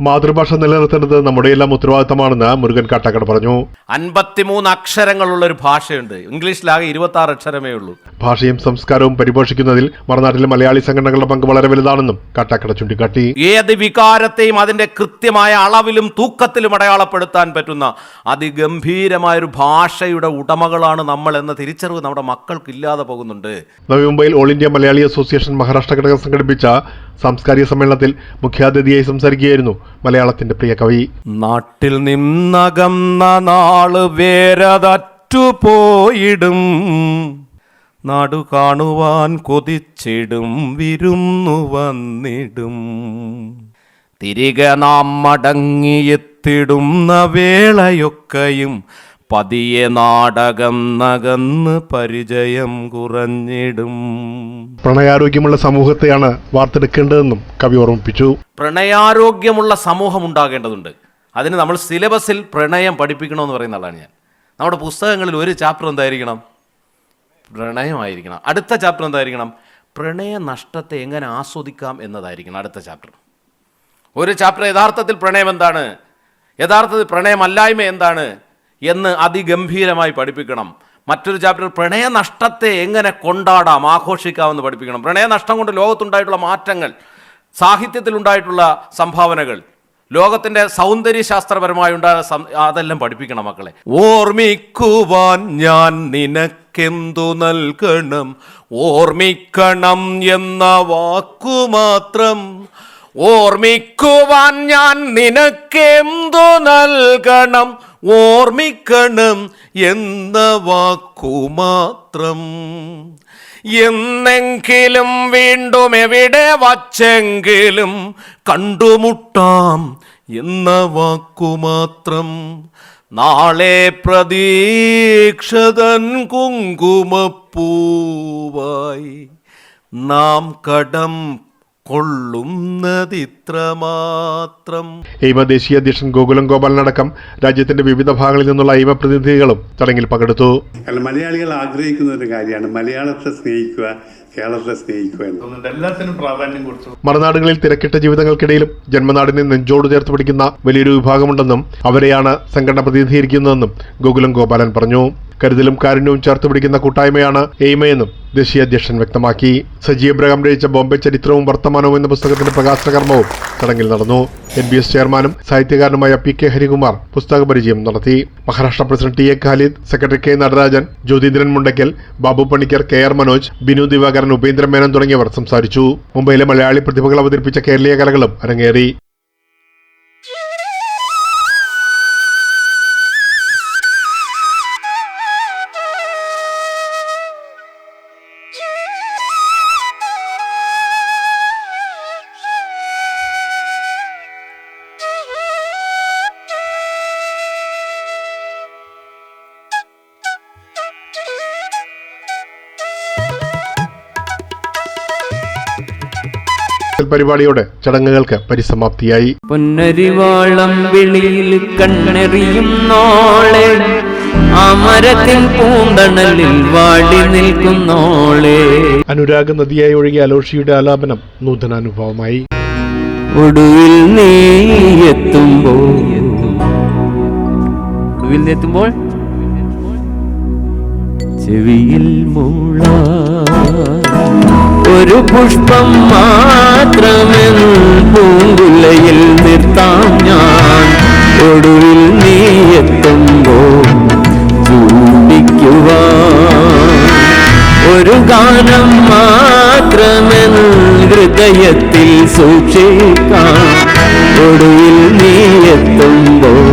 മാതൃഭാഷ നിലനിർത്തേണ്ടത് നമ്മുടെ എല്ലാം ഉത്തരവാദിത്തമാണെന്ന് മുരുകൻ കാട്ടാക്കട പറഞ്ഞു. അൻപത്തിമൂന്ന് അക്ഷരങ്ങളുള്ള ഒരു ഭാഷയുണ്ട്. ഇംഗ്ലീഷിലാകെ ഇരുപത്തി ആറ് അക്ഷരമേ ഉള്ളൂ. ഭാഷയും സംസ്കാരവും പരിപോഷിക്കുന്നതിൽ മറുനാട്ടിലെ മലയാളി സംഘടനകളുടെ പങ്ക് വളരെ വലുതാണെന്നും കാട്ടാക്കട ചൂണ്ടിക്കാട്ടി. ഏത് വികാരത്തെയും അതിന്റെ കൃത്യമായ അളവിലും തൂക്കത്തിലും അടയാളപ്പെടുത്താൻ പറ്റുന്ന അതിഗംഭീരമായൊരു ഭാഷയുടെ ഉടമകളാണ് നമ്മൾ എന്ന തിരിച്ചറിവ് നമ്മുടെ മക്കൾക്ക് ഇല്ലാതെ പോകുന്നുണ്ട്. നവി മുംബൈയിൽ all India Malayali association Maharashtra ഘടകം സംഘടിപ്പിച്ച സാംസ്കാരിക സമ്മേളനത്തിൽ മുഖ്യാതിഥിയായി സംസാരിക്കുകയായിരുന്നു മലയാളത്തിന്റെ പ്രിയ കവി. നാട്ടിൽ നിന്നകന്ന നാൾ വേരതറ്റുപോയിടും നാടു കാണുവാൻ കൊതിച്ചിടും വിരുന്നു വന്നിടും. തിരികെ നാം മടങ്ങിയെത്തിടുന്ന വേളയൊക്കെയും പതിയെ നാടകം നകന്ന് പരിചയം കുറഞ്ഞിടും. പ്രണയാരോഗ്യമുള്ള സമൂഹത്തെയാണ് വാർത്തെടുക്കേണ്ടതെന്നും കവി ഓർമ്മിപ്പിച്ചു. പ്രണയാരോഗ്യമുള്ള സമൂഹം ഉണ്ടാകേണ്ടതുണ്ട്. അതിന് നമ്മൾ സിലബസിൽ പ്രണയം പഠിപ്പിക്കണമെന്ന് പറയുന്ന ആളാണ് ഞാൻ. നമ്മുടെ പുസ്തകങ്ങളിൽ ഒരു ചാപ്റ്റർ എന്തായിരിക്കണം? പ്രണയമായിരിക്കണം. അടുത്ത ചാപ്റ്റർ എന്തായിരിക്കണം? പ്രണയ നഷ്ടത്തെ എങ്ങനെ ആസ്വദിക്കാം എന്നതായിരിക്കണം അടുത്ത ചാപ്റ്റർ ഒരു ചാപ്റ്റർ യഥാർത്ഥത്തിൽ പ്രണയം എന്താണ്? യഥാർത്ഥത്തിൽ പ്രണയമല്ലായ്മ എന്താണ്? എന്ന് അതിഗംഭീരമായി പഠിപ്പിക്കണം. മറ്റൊരു ചാപ്റ്റർ പ്രണയനഷ്ടത്തെ എങ്ങനെ കൊണ്ടാടാം ആഘോഷിക്കാമെന്ന് പഠിപ്പിക്കണം. പ്രണയനഷ്ടം കൊണ്ട് ലോകത്തുണ്ടായിട്ടുള്ള മാറ്റങ്ങൾ സാഹിത്യത്തിലുണ്ടായിട്ടുള്ള സംഭാവനകൾ ലോകത്തിന്റെ സൗന്ദര്യശാസ്ത്രപരമായി ഉണ്ടായ അതെല്ലാം പഠിപ്പിക്കണം മക്കളെ. ഓർമ്മിക്കുവാൻ ഞാൻ നിനക്കെന്തു നൽകണം? ഓർമ്മിക്കണം എന്ന വാക്കു മാത്രം ഓർമ്മിക്കുവാൻ ഞാൻ നിനക്കെന്തു നൽകണം? ഓർമ്മിക്കണം എന്ന വാക്കു മാത്രം. എന്നെങ്കിലും വീണ്ടും എവിടെ വച്ചെങ്കിലും കണ്ടുമുട്ടാം എന്ന വാക്കു മാത്രം. നാളെ പ്രതീക്ഷതൻ കുങ്കുമപ്പൂവായി നാം കടം കൊള്ളുന്നതിത്ര മാത്രം എയ്മ ദേശീയ അധ്യക്ഷൻ ഗോകുലം ഗോപാലനടക്കം രാജ്യത്തിന്റെ വിവിധ ഭാഗങ്ങളിൽ നിന്നുള്ള എയ്മ പ്രതിനിധികളും ചടങ്ങിൽ പങ്കെടുത്തു. കാരണം മലയാളികൾ ആഗ്രഹിക്കുന്ന ഒരു കാര്യമാണ് മലയാളത്തെ സ്നേഹിക്കുക കേരളത്തെ സ്നേഹിക്കുക എല്ലാത്തിനും പ്രാധാന്യം കൊടുത്തു. മറുനാടുകളിൽ തിരക്കിട്ട ജീവിതങ്ങൾക്കിടയിലും ജന്മനാടിനെ നെഞ്ചോട് ചേർത്ത് പിടിക്കുന്ന വലിയൊരു വിഭാഗമുണ്ടെന്നും അവരെയാണ് സംഘടന പ്രതിനിധീകരിക്കുന്നതെന്നും ഗോകുലം ഗോപാലൻ പറഞ്ഞു. കരുതലും കാരുണ്യവും ചേർത്ത് പിടിക്കുന്ന കൂട്ടായ്മയാണ് എയ്മയെന്നും ദേശീയ അധ്യക്ഷൻ വ്യക്തമാക്കി. സജി എബ്രഹാം രചിച്ച ബോംബെ ചരിത്രവും വർത്തമാനവും എന്ന പുസ്തകത്തിന്റെ പ്രകാശന കർമ്മവും ചടങ്ങിൽ നടന്നു. എൻ ബി എസ് ചെയർമാനും സാഹിത്യകാരനുമായ പി കെ ഹരികുമാർ പുസ്തക പരിചയം നടത്തി. Maharashtra president T A Khalid secretary K Natarajan Jyotindran Mundakkal Babu Panicker K R Manoj Binu Divakaran Upendran Menon തുടങ്ങിയവർ സംസാരിച്ചു. മുംബൈയിലെ മലയാളി പ്രതിഭകൾ അവതരിപ്പിച്ച കേരളീയ കലകളും അരങ്ങേറി. പരിപാടിയോടെ ചടങ്ങുകൾക്ക് പരിസമാപ്തിയായി. പൊന്നരിവാളം വിളിയിൽ കണ്ണെറിയും നോളെ അമരത്തിൻ പൂന്തണലിൽ വാടി നിൽക്കുന്നോളെ അനുരാഗ നദിയായി ഒഴുകിയ അലോഷിയുടെ ആലാപനം നൂതനാനുഭവമായി. ഒടുവിൽ നീ എത്തുമ്പോൾ. ഒടുവിൽ നീ എത്തുമ്പോൾ? ചെവിയിൽ മൂള. ഒരു പുഷ്പം മാത്രമെൻ പൂങ്കുലയിൽ നിർത്താം ഞാൻ. ഒടുവിൽ നീ എത്തുമ്പോൾ ചൂടിക്കുവാൻ ഒരു ഗാനം മാത്രമെൻ ഹൃദയത്തിൽ സൂക്ഷിക്കാം ഒടുവിൽ നീ എത്തുമ്പോൾ